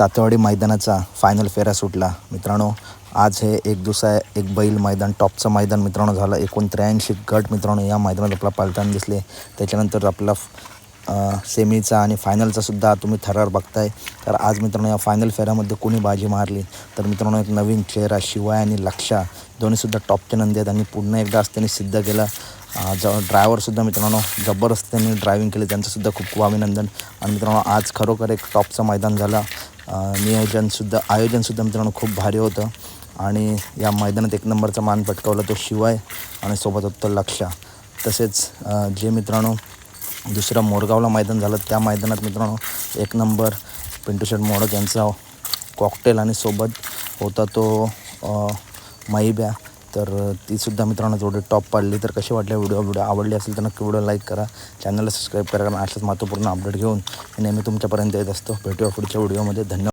सातेवाडी मैदानाचा final फेरा सुटला. मित्रांनो आज हे एक दुसरा एक बैल मैदान टॉपचं मैदान मित्रांनो झालं. एकूण त्र्याऐंशी गट मित्रांनो या मैदानात आपला पालताना दिसले. त्याच्यानंतर आपला सेमीचा आणि फायनलचा सुद्धा तुम्ही थरार बघताय. तर आज मित्रांनो या फायनल फेऱ्यामध्ये कोणी बाजी मारली? तर मित्रांनो एक नवीन चेहरा शिवाय आणि लक्षा दोन्हीसुद्धा टॉपचे नंदी आहेत आणि पुन्हा एकदा आज त्यांनी सिद्ध केलं. ज ड्रायव्हरसुद्धा मित्रांनो जबरदस्त त्यांनी ड्रायव्हिंग केली त्यांचंसुद्धा खूप खूप अभिनंदन. आणि मित्रांनो आज खरोखर एक टॉपचं मैदान झालं. नियोजनसुद्धा आयोजनसुद्धा मित्रांनो खूप भारी होतं. आणि या मैदानात एक नंबरचा मान पटकावला तो शिवाय आणि सोबत होतं लक्षा तसेच जे मित्रांनो दुसरं मोरगावला मैदान झालं त्या मैदानात मित्रांनो एक नंबर पिंटू शेट मोडक यांचा कॉकटेल आणि सोबत होता तो माईब्या तर तीसुद्धा मित्रांनो थोडी टॉप पाडली तर कसे वाटले व्हिडिओ? व्हिडिओ आवडली असेल तर नक्की व्हिडिओ लाईक करा. चॅनलला सबस्क्राईब करा कारण अशाच महत्त्वपूर्ण अपडेट घेऊन नेहमी तुमच्यापर्यंत येत असतो. भेटूया पुढच्या व्हिडिओमध्ये धन्यवाद.